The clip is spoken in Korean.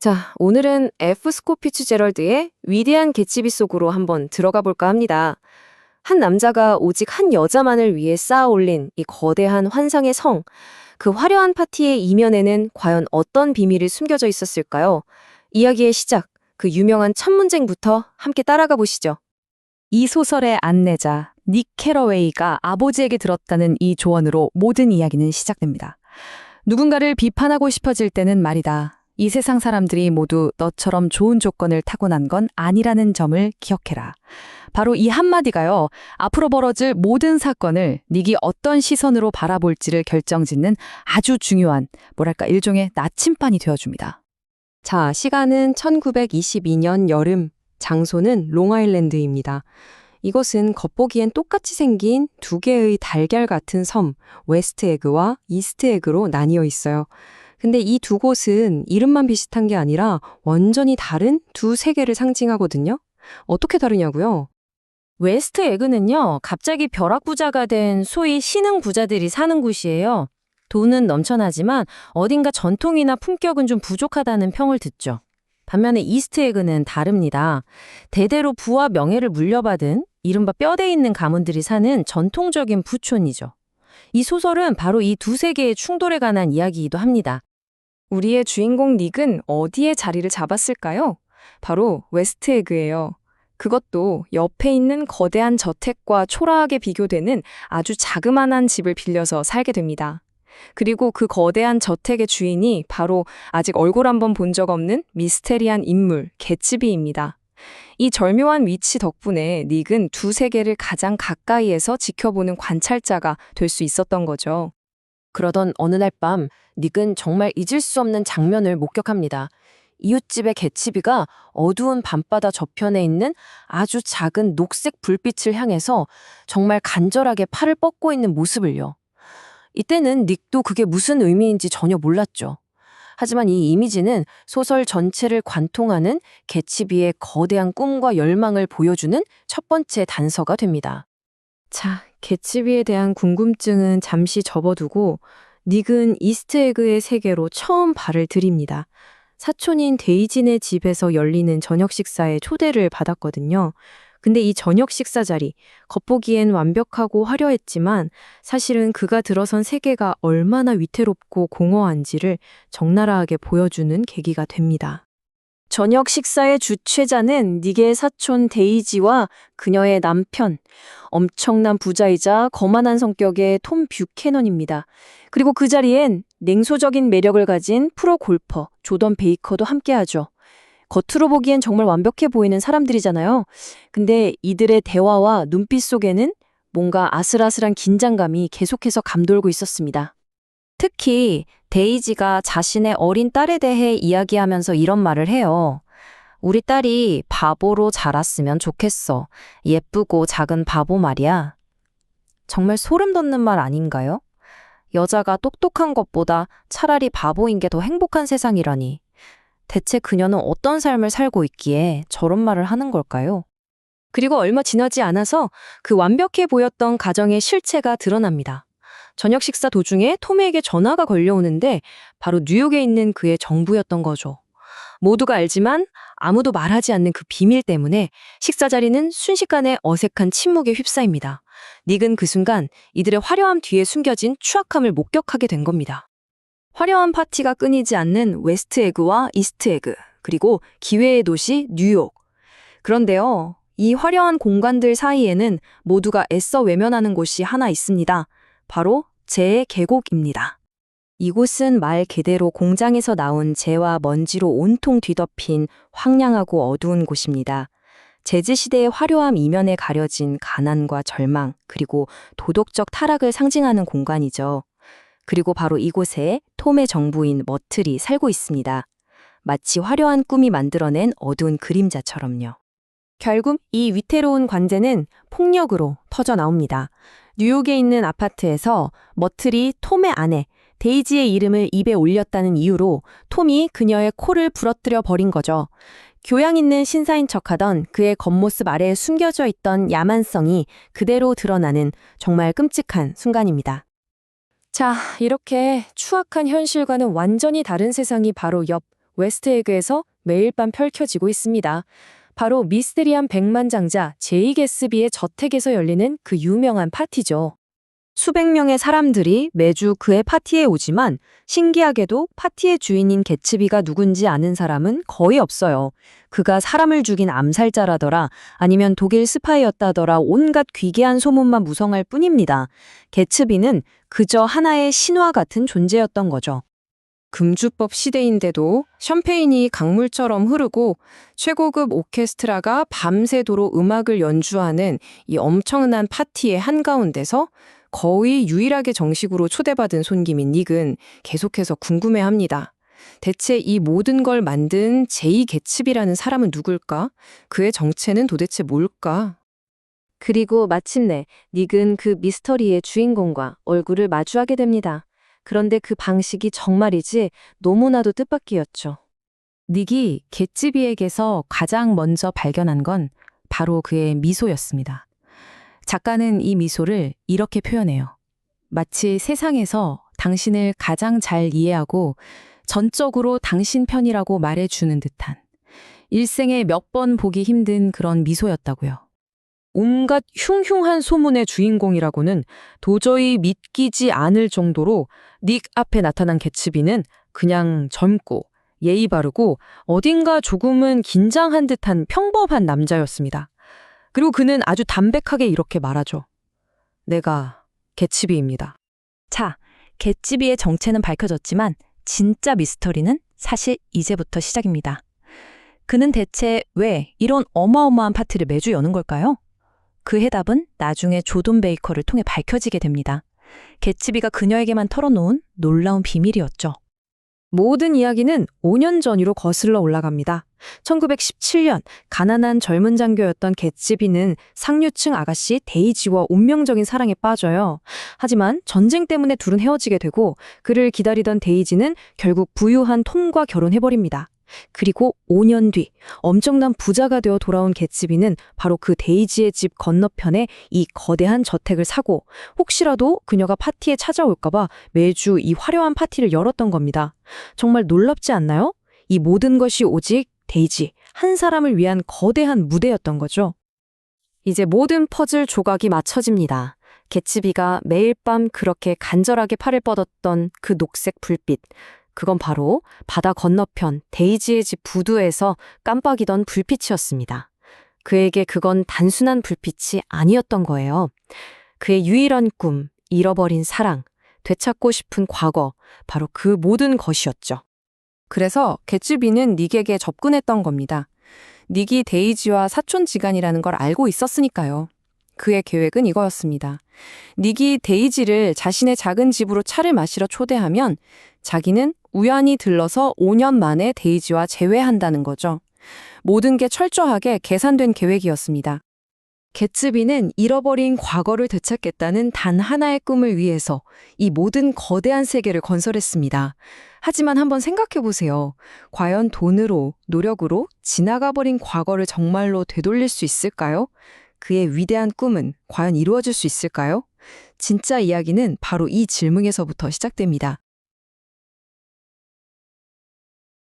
자, 오늘은 F. 스코 피츠 제럴드의 위대한 개츠비 속으로 한번 들어가 볼까 합니다. 한 남자가 오직 한 여자만을 위해 쌓아 올린 이 거대한 환상의 성, 그 화려한 파티의 이면에는 과연 어떤 비밀이 숨겨져 있었을까요? 이야기의 시작, 그 유명한 첫 문쟁부터 함께 따라가 보시죠. 이 소설의 안내자 닉 캐러웨이가 아버지에게 들었다는 이 조언으로 모든 이야기는 시작됩니다. 누군가를 비판하고 싶어질 때는 말이다. 이 세상 사람들이 모두 너처럼 좋은 조건을 타고난 건 아니라는 점을 기억해라. 바로 이 한마디가요, 앞으로 벌어질 모든 사건을 닉이 어떤 시선으로 바라볼지를 결정짓는 아주 중요한, 뭐랄까, 일종의 나침반이 되어줍니다. 자, 시간은 1922년 여름, 장소는 롱아일랜드입니다. 이것은 겉보기엔 똑같이 생긴 두 개의 달걀 같은 섬, 웨스트 에그와 이스트 에그로 나뉘어 있어요. 근데 이 두 곳은 이름만 비슷한 게 아니라 완전히 다른 두 세계를 상징하거든요. 어떻게 다르냐고요? 웨스트 에그는요, 갑자기 벼락부자가 된 소위 신흥 부자들이 사는 곳이에요. 돈은 넘쳐나지만 어딘가 전통이나 품격은 좀 부족하다는 평을 듣죠. 반면에 이스트 에그는 다릅니다. 대대로 부와 명예를 물려받은 이른바 뼈대 있는 가문들이 사는 전통적인 부촌이죠. 이 소설은 바로 이 두 세계의 충돌에 관한 이야기이기도 합니다. 우리의 주인공 닉은 어디에 자리를 잡았을까요? 바로 웨스트 에그예요. 그것도 옆에 있는 거대한 저택과 초라하게 비교되는 아주 자그만한 집을 빌려서 살게 됩니다. 그리고 그 거대한 저택의 주인이 바로 아직 얼굴 한번 본 적 없는 미스테리한 인물, 개츠비입니다. 이 절묘한 위치 덕분에 닉은 두 세계를 가장 가까이에서 지켜보는 관찰자가 될 수 있었던 거죠. 그러던 어느 날 밤, 닉은 정말 잊을 수 없는 장면을 목격합니다. 이웃집의 개치비가 어두운 밤바다 저편에 있는 아주 작은 녹색 불빛을 향해서 정말 간절하게 팔을 뻗고 있는 모습을요. 이때는 닉도 그게 무슨 의미인지 전혀 몰랐죠. 하지만 이 이미지는 소설 전체를 관통하는 개치비의 거대한 꿈과 열망을 보여주는 첫 번째 단서가 됩니다. 자, 개치비에 대한 궁금증은 잠시 접어두고 닉은 이스트에그의 세계로 처음 발을 들입니다. 사촌인 데이진의 집에서 열리는 저녁 식사에 초대를 받았거든요. 근데 이 저녁 식사 자리, 겉보기엔 완벽하고 화려했지만 사실은 그가 들어선 세계가 얼마나 위태롭고 공허한지를 적나라하게 보여주는 계기가 됩니다. 저녁 식사의 주최자는 닉의 사촌 데이지와 그녀의 남편, 엄청난 부자이자 거만한 성격의 톰 뷰캐넌입니다. 그리고 그 자리엔 냉소적인 매력을 가진 프로 골퍼 조던 베이커도 함께하죠. 겉으로 보기엔 정말 완벽해 보이는 사람들이잖아요. 근데 이들의 대화와 눈빛 속에는 뭔가 아슬아슬한 긴장감이 계속해서 감돌고 있었습니다. 특히 데이지가 자신의 어린 딸에 대해 이야기하면서 이런 말을 해요. 우리 딸이 바보로 자랐으면 좋겠어. 예쁘고 작은 바보 말이야. 정말 소름 돋는 말 아닌가요? 여자가 똑똑한 것보다 차라리 바보인 게 더 행복한 세상이라니. 대체 그녀는 어떤 삶을 살고 있기에 저런 말을 하는 걸까요? 그리고 얼마 지나지 않아서 그 완벽해 보였던 가정의 실체가 드러납니다. 저녁 식사 도중에 톰에게 전화가 걸려오는데 바로 뉴욕에 있는 그의 정부였던 거죠. 모두가 알지만 아무도 말하지 않는 그 비밀 때문에 식사 자리는 순식간에 어색한 침묵에 휩싸입니다. 닉은 그 순간 이들의 화려함 뒤에 숨겨진 추악함을 목격하게 된 겁니다. 화려한 파티가 끊이지 않는 웨스트 에그와 이스트 에그, 그리고 기회의 도시 뉴욕. 그런데요, 이 화려한 공간들 사이에는 모두가 애써 외면하는 곳이 하나 있습니다. 바로 재의 계곡입니다. 이곳은 말 그대로 공장에서 나온 재와 먼지로 온통 뒤덮인 황량하고 어두운 곳입니다. 제즈시대의 화려함 이면에 가려진 가난과 절망, 그리고 도덕적 타락을 상징하는 공간이죠. 그리고 바로 이곳에 톰의 정부인 머틀이 살고 있습니다. 마치 화려한 꿈이 만들어낸 어두운 그림자처럼요. 결국 이 위태로운 관제는 폭력으로 터져 나옵니다. 뉴욕에 있는 아파트에서 머틀이 톰의 아내 데이지의 이름을 입에 올렸다는 이유로 톰이 그녀의 코를 부러뜨려 버린 거죠. 교양 있는 신사인 척하던 그의 겉모습 아래에 숨겨져 있던 야만성이 그대로 드러나는 정말 끔찍한 순간입니다. 자, 이렇게 추악한 현실과는 완전히 다른 세상이 바로 옆 웨스트에그에서 매일 밤 펼쳐지고 있습니다. 바로 미스테리한 백만장자 제이 게스비의 저택에서 열리는 그 유명한 파티죠. 수백 명의 사람들이 매주 그의 파티에 오지만 신기하게도 파티의 주인인 개츠비가 누군지 아는 사람은 거의 없어요. 그가 사람을 죽인 암살자라더라 아니면 독일 스파이였다더라 온갖 귀계한 소문만 무성할 뿐입니다. 개츠비는 그저 하나의 신화 같은 존재였던 거죠. 금주법 시대인데도 샴페인이 강물처럼 흐르고 최고급 오케스트라가 밤새도록 음악을 연주하는 이 엄청난 파티의 한가운데서 거의 유일하게 정식으로 초대받은 손님인 닉은 계속해서 궁금해합니다. 대체 이 모든 걸 만든 제이 개츠비라는 사람은 누굴까? 그의 정체는 도대체 뭘까? 그리고 마침내 닉은 그 미스터리의 주인공과 얼굴을 마주하게 됩니다. 그런데 그 방식이 정말이지 너무나도 뜻밖이었죠. 닉이 개츠비에게서 가장 먼저 발견한 건 바로 그의 미소였습니다. 작가는 이 미소를 이렇게 표현해요. 마치 세상에서 당신을 가장 잘 이해하고 전적으로 당신 편이라고 말해주는 듯한 일생에 몇 번 보기 힘든 그런 미소였다고요. 온갖 흉흉한 소문의 주인공이라고는 도저히 믿기지 않을 정도로 닉 앞에 나타난 개츠비는 그냥 젊고 예의 바르고 어딘가 조금은 긴장한 듯한 평범한 남자였습니다. 그리고 그는 아주 담백하게 이렇게 말하죠. 내가 개츠비입니다. 자, 개찌비의 정체는 밝혀졌지만 진짜 미스터리는 사실 이제부터 시작입니다. 그는 대체 왜 이런 어마어마한 파티를 매주 여는 걸까요? 그 해답은 나중에 조돈 베이커를 통해 밝혀지게 됩니다. 개츠비가 그녀에게만 털어놓은 놀라운 비밀이었죠. 모든 이야기는 5년 전으로 거슬러 올라갑니다. 1917년 가난한 젊은 장교였던 개츠비는 상류층 아가씨 데이지와 운명적인 사랑에 빠져요. 하지만 전쟁 때문에 둘은 헤어지게 되고 그를 기다리던 데이지는 결국 부유한 톰과 결혼해버립니다. 그리고 5년 뒤 엄청난 부자가 되어 돌아온 개츠비는 바로 그 데이지의 집 건너편에 이 거대한 저택을 사고 혹시라도 그녀가 파티에 찾아올까봐 매주 이 화려한 파티를 열었던 겁니다. 정말 놀랍지 않나요? 이 모든 것이 오직 데이지 한 사람을 위한 거대한 무대였던 거죠. 이제 모든 퍼즐 조각이 맞춰집니다. 개츠비가 매일 밤 그렇게 간절하게 팔을 뻗었던 그 녹색 불빛. 그건 바로 바다 건너편 데이지의 집 부두에서 깜빡이던 불빛이었습니다. 그에게 그건 단순한 불빛이 아니었던 거예요. 그의 유일한 꿈, 잃어버린 사랑, 되찾고 싶은 과거, 바로 그 모든 것이었죠. 그래서 개츠비는 닉에게 접근했던 겁니다. 닉이 데이지와 사촌지간이라는 걸 알고 있었으니까요. 그의 계획은 이거였습니다. 닉이 데이지를 자신의 작은 집으로 차를 마시러 초대하면 자기는 우연히 들러서 5년 만에 데이지와 재회한다는 거죠. 모든 게 철저하게 계산된 계획이었습니다. 개츠비는 잃어버린 과거를 되찾겠다는 단 하나의 꿈을 위해서 이 모든 거대한 세계를 건설했습니다. 하지만 한번 생각해 보세요. 과연 돈으로, 노력으로 지나가 버린 과거를 정말로 되돌릴 수 있을까요? 그의 위대한 꿈은 과연 이루어질 수 있을까요? 진짜 이야기는 바로 이 질문에서부터 시작됩니다.